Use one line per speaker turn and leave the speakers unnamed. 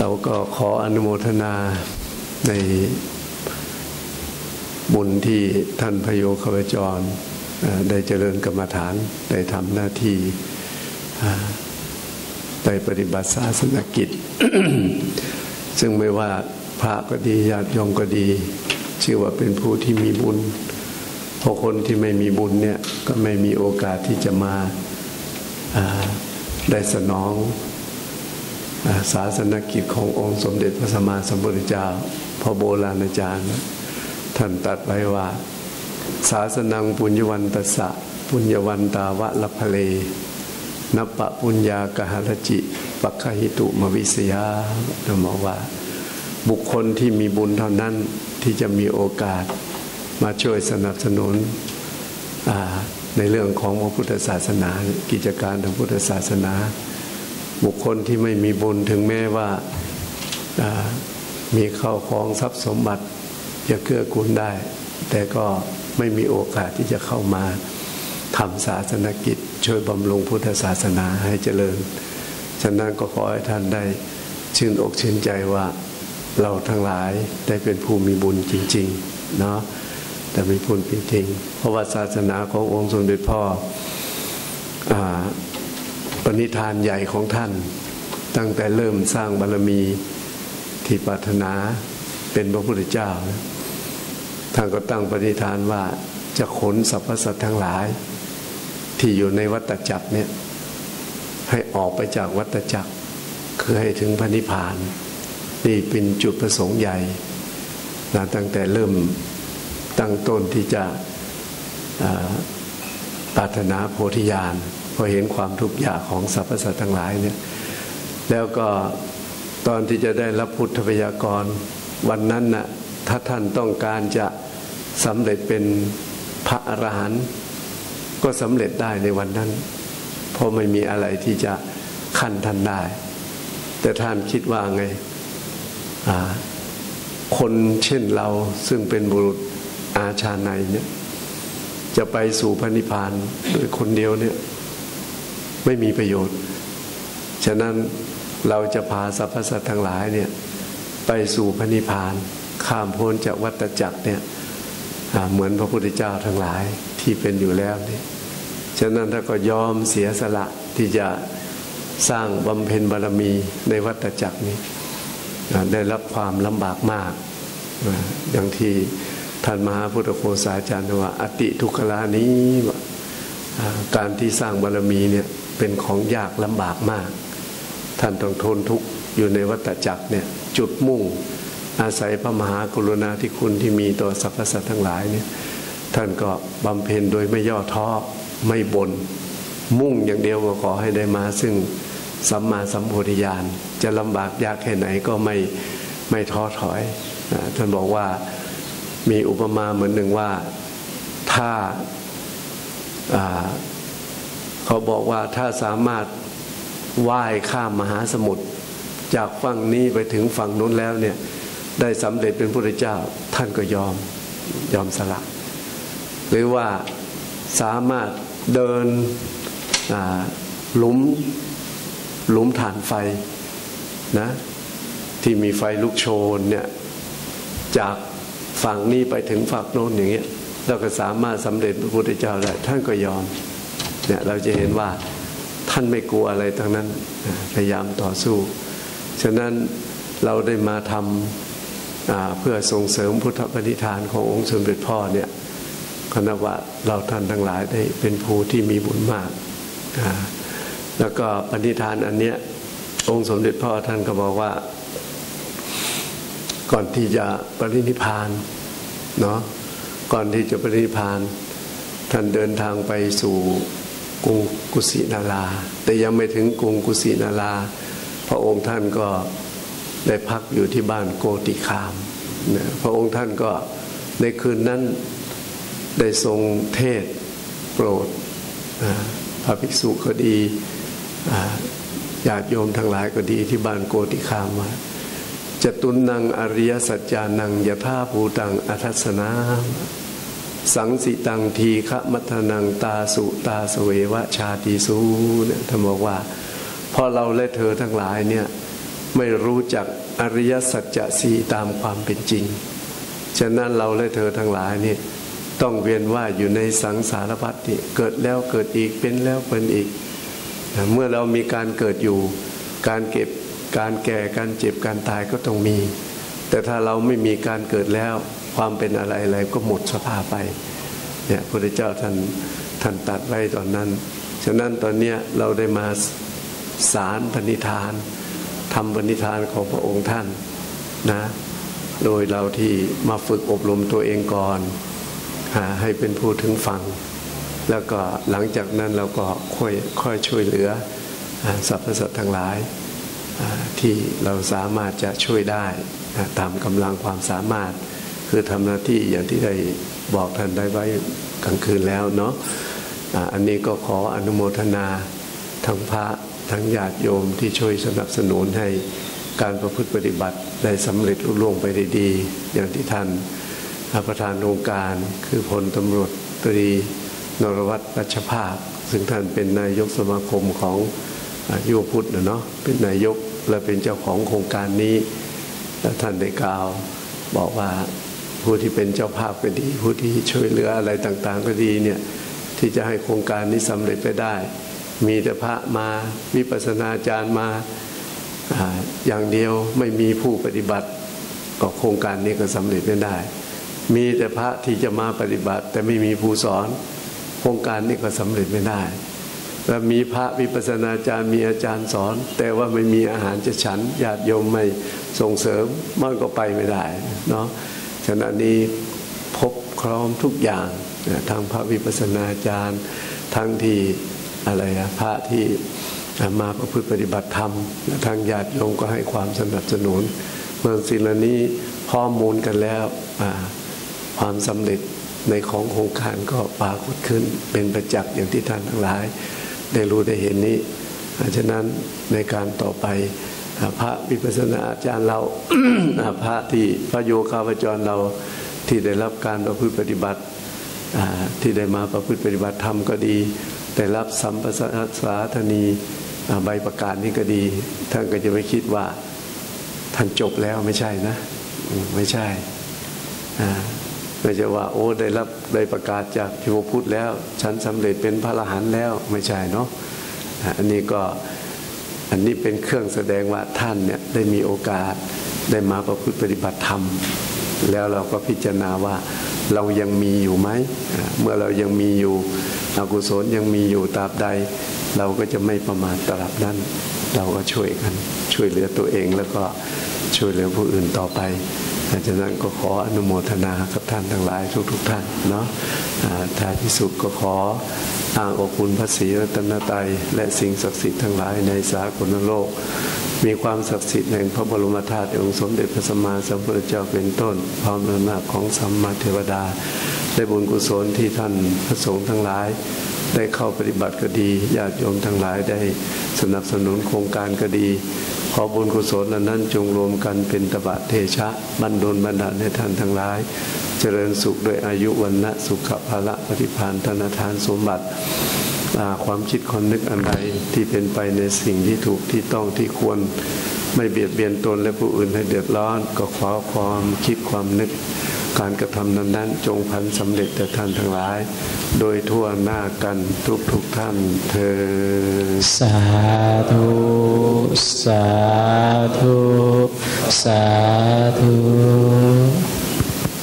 เราก็ขออนุโมทนาในบุญที่ท่านพโยคบจรได้เจริญกรรมฐานได้ทำหน้าที่ได้ปฏิบัติศาสนกิจ ซึ่งไม่ว่าพระก็ดีญาติโยมก็ดีชื่อว่าเป็นผู้ที่มีบุญพอคนที่ไม่มีบุญเนี่ยก็ไม่มีโอกาสที่จะมาได้สนอง ศาสนกิจขององค์สมเด็จพระสัมมาสัมพุทธเจ้า พระโบราณอาจารย์ ท่านตัดไว้ว่า ศาสนังปุญญวันตสะปุญญวันตาวะละพเลนปะปุญญากหรจิปัคหิตุมวิสยาธรรมว่า บุคคลที่มีบุญเท่านั้นที่จะมีโอกาสมาช่วยสนับสนุนในเรื่องของพระพุทธศาสนา กิจการทางพุทธศาสนา บุคคลที่ไม่มีบุญถึงแม้ว่ามีเข้าของทรัพย์สมบัติจะเกื้อกูลได้ แต่ก็ไม่มีโอกาสที่จะเข้ามาทำศาสนกิจ ช่วยบำรุงพุทธศาสนาให้เจริญ ฉะนั้นก็ขอให้ท่านได้ชื่นอกชื่นใจว่าเราทั้งหลายได้เป็นผู้มีบุญจริงๆเนาะแต่มีบุญจริงๆเพราะว่าศาสนาขององค์สมเด็จพ่ออ ปณิธานใหญ่ของท่าน ตั้งแต่เริ่มสร้างบารรมีที่ปรารถนาเป็นพระพุทธเจ้า ท่านก็ตั้งปณิธานว่าจะขนสรรพสัตว์ทั้งหลาย ที่อยู่ในวัฏจักรเนี่ยให้ออกไปจากวัฏจักร คือให้ถึงพระนิพพาน นี่เป็นจุดประสงค์ใหญ่นะตั้งแต่เริ่มตั้งต้นที่จะปรารถนาโพธิญาณ พอเห็นความทุกข์ยากของสรรพสัตว์ทั้งหลายเนี่ยแล้วก็ตอนที่จะได้รับพุทธพยากรวันนั้นนะ่ะถ้าท่านต้องการจะสำเร็จเป็นพระอรหันต์ก็สำเร็จได้ในวันนั้น เพราะไม่มีอะไรที่จะขั้นท่านได้ แต่ท่านคิดว่าไงคนเช่นเราซึ่งเป็นบุรุษอาชาในเนี่ยจะไปสู่พระนิพพานโดยคนเดียวเนี่ย ไม่มีประโยชน์ ฉะนั้นเราจะพาสรรพสัตว์ทั้งหลายเนี่ยไปสู่พระนิพพาน ข้ามพ้นจากวัฏจักรเนี่ยเหมือนพระพุทธเจ้าทั้งหลายที่เป็นอยู่แล้วนี่ฉะนั้นถ้าก็ยอมเสียสละที่จะสร้างบำเพ็ญบารมีในวัฏจักรนี้ได้รับความลำบากมาก อย่างที่ท่านมหาพุทธโฆษาจารย์ว่า อติทุกขลานี้ การที่สร้างบารมีเนี่ย เป็นของยากลำบากมาก ท่านต้องทนทุกข์อยู่ในวัฏจักรเนี่ยจุดมุ่ง อาศัยพระมหากรุณาธิคุณที่มีต่อสรรพสัตว์ทั้งหลายเนี่ยท่านก็บำเพ็ญโดยไม่ย่อท้อไม่บน่นมุ่งอย่างเดียวก็ขอให้ได้มา ซึ่งสัมมาสัมโพธิญาณจะลำบากยากแค่ไหนก็ไม่ไม่ท้อถอยท่านบอกว่ามีอุปมาเหมือนหนึ่งว่าถ้า เขาบอกว่าถ้าสามารถว่ายข้ามมหาสมุทรจากฝั่งนี้ไปถึงฝั่งนู้นแล้วเนี่ยได้สำเร็จเป็นพระเจ้าท่านก็ยอมยอมสละ หรือว่าสามารถเดินหลุมหลุมฐานไฟนะที่มีไฟลุกโชนเนี่ยจากฝั่งนี้ไปถึงฝั่งโน้นอย่างเงี้ยเราก็สามารถสำเร็จพระพุทธเจ้าได้ท่านก็ยอม เนี่ยเราจะเห็นว่าท่านไม่กลัวอะไรทั้งนั้นพยายามต่อสู้ ฉะนั้นเราได้มาทำเพื่อส่งเสริมพุทธปณิธานขององค์สมเด็จพ่อเนี่ยคณะว่าเราท่านทั้งหลายได้เป็นผู้ที่มีบุญมาก แล้วก็ปณิธานอันเนี้ยองค์สมเด็จพ่อท่านก็บอกว่า ก่อนที่จะปรินิพานเนาะก่อนที่จะปรินิพาน ท่านเดินทางไปสู่ กรุงกุสินาราแต่ยังไม่ถึงกรุงกุสินาราพระองค์ท่านก็ได้พักอยู่ที่บ้านโกติคามนะพระองค์ท่านก็ในคืนนั้นได้ทรงเทศโปรดพระภิกษุก็ดีญาติโยมทั้งหลายก็ดีที่บ้านโกติคามว่าจตุนังอริยสัจจานังยถาภูตังอัทัสนา สังสิตังทีฆมัทนังตาสุตาสเววะชาติสูเนี่ยท่านบอกว่าพอเราและเธอทั้งหลายเนี่ยไม่รู้จักอริยสัจจะสีตามความเป็นจริง ฉะนั้นเราและเธอทั้งหลายเนี่ยต้องเวียนว่าอยู่ในสังสารวัฏนี่เกิดแล้วเกิดอีกเป็นแล้วเป็นอีก เมื่อเรามีการเกิดอยู่ การเก็บการแก่การเจ็บการตายก็ต้องมี แต่ถ้าเราไม่มีการเกิดแล้ว ความเป็นอะไรอะไรก็หมดสภาพไปเนี่ยพระเจ้าท่านท่านตัดไว้ตอนนั้น ฉะนั้นตอนเนี้ยเราได้มาสารปณิธานทำปณิธานของพระองค์ท่านนะ โดยเราที่มาฝึกอบรมตัวเองก่อนให้เป็นผู้ถึงฟัง แล้วก็หลังจากนั้นเราก็ค่อยค่อยช่วยเหลือสรรพสัตว์ทั้งหลายที่เราสามารถจะช่วยได้ตามกำลังความสามารถ คือทำหน้าที่อย่างที่ได้บอกท่านได้ไว้กลางคืนแล้วเนาะอันนี้ก็ขออนุโมทนาทั้งพระทั้งญาติโยมที่ช่วยสนับสนุนให้การประพฤติปฏิบัติได้สำเร็จรุ่ล่วงไปได้ดี อย่างที่ท่านประธานองค์การ คือพลตำรวจตรีนรวัตรรัชภาพซึ่งท่านเป็นนายกสมาคมของยุวพุทธเนาะเป็นนายกและเป็นเจ้าของโครงการนี้และท่านได้กล่าวบอกว่า ผู้ที่เป็นเจ้าภาพก็ดี ผู้ที่ช่วยเหลืออะไรต่างๆ ก็ดีเนี่ยที่จะให้โครงการนี้สำเร็จไปได้ มีแต่พระมาวิปัสนาจารย์มาอย่างเดียวไม่มีผู้ปฏิบัติก็โครงการนี้ก็สำเร็จไม่ได้ มีแต่พระที่จะมาปฏิบัติ แต่ไม่มีผู้สอน โครงการนี้ก็สำเร็จไม่ได้ แล้วมีพระวิปัสนาจารย์มีอาจารย์สอน แต่ว่าไม่มีอาหารจะฉันญาติโยมไม่ส่งเสริมมันก็ไปไม่ได้เนาะ ขณะนี้พบครองทุกอย่างทางพระวิปัสนาจารย์ทั้งที่อะไรพระที่มาประพฤติปฏิบัติธรรมทางญาติโยมก็ให้ความสนับสนุน เมื่อสิ่งเหล่านี้ข้อมูลกันแล้วความสำเร็จในของโครงการก็ปรากฏขึ้นเป็นประจักษ์อย่างที่ท่านทั้งหลาย ได้รู้ได้เห็นนี้ฉะนั้นในการต่อไป พระวิปัสสนาอาจารย์เราพระที่พระโยคาวจรเราที่ได้รับการประพฤติปฏิบัติที่ได้มาประพฤติปฏิบัติธรรมก็ดีได้รับสัมปสาธนีใบประกาศนี้ก็ดี ท่านก็จะไม่คิดว่าท่านจบแล้วไม่ใช่นะ ไม่ใช่ไม่ใช่ว่าโอ้ได้รับได้ประกาศจากพิมพุทธแล้ว ฉันสำเร็จเป็นพระอรหันต์แล้วไม่ใช่เนาะอันนี้ก็ อันนี้เป็นเครื่องแสดงว่าท่านเนี่ยได้มีโอกาสได้มาประพฤติปฏิบัติธรรม แล้วเราก็พิจารณาว่าเรายังมีอยู่ไหม เมื่อเรายังมีอยู่อกุศลยังมีอยู่ตราบใด เราก็จะไม่ประมาทตราบนั้น เราก็ช่วยกันช่วยเหลือตัวเองแล้วก็ช่วยเหลือผู้อื่นต่อไปดังนั้นก็ขออนุโมทนากับท่านทั้งหลายทุกๆทท่านเนาะท้ายที่สุดก็ขอ อ้างอกคุณพระศรีรัตนตรัยและสิ่งศักดิ์สิทธิ์ทั้งหลายในสากลโลก มีความศักดิ์สิทธิ์แห่งพระบรมธาตุองค์สมเด็จพระสัมมาสัมพุทธเจ้าเป็นต้น พร้อมอำนาจของสัมมาเทวดาได้บุญกุศลที่ท่านพระสงฆ์ทั้งหลาย ได้เข้าปฏิบัติก็ดีญาติโยมทั้งหลายได้สนับสนุนโครงการก็ดี ขอบุญกุศลนั้นจงรวมกันเป็นตบะเทชะบันดลบันดาลให้ท่านทั้งหลาย เจริญสุขด้วยอายุวันนะสุขภาละปฏิพานธนาทานสมบัติความคิดคนนึกอันใดที่เป็นไปในสิ่งที่ถูกที่ต้องที่ควรไม่เบียดเบียนตนและผู้อื่นให้เดือดร้อน ก็ขอความคิดความนึก การกระทำนั้นนั้นจงพันสำเร็จแต่ท่านทั้งหลาย โดยทั่วหน้ากันทุกทุกท่านเธอ
สาธุสาธุสาธุ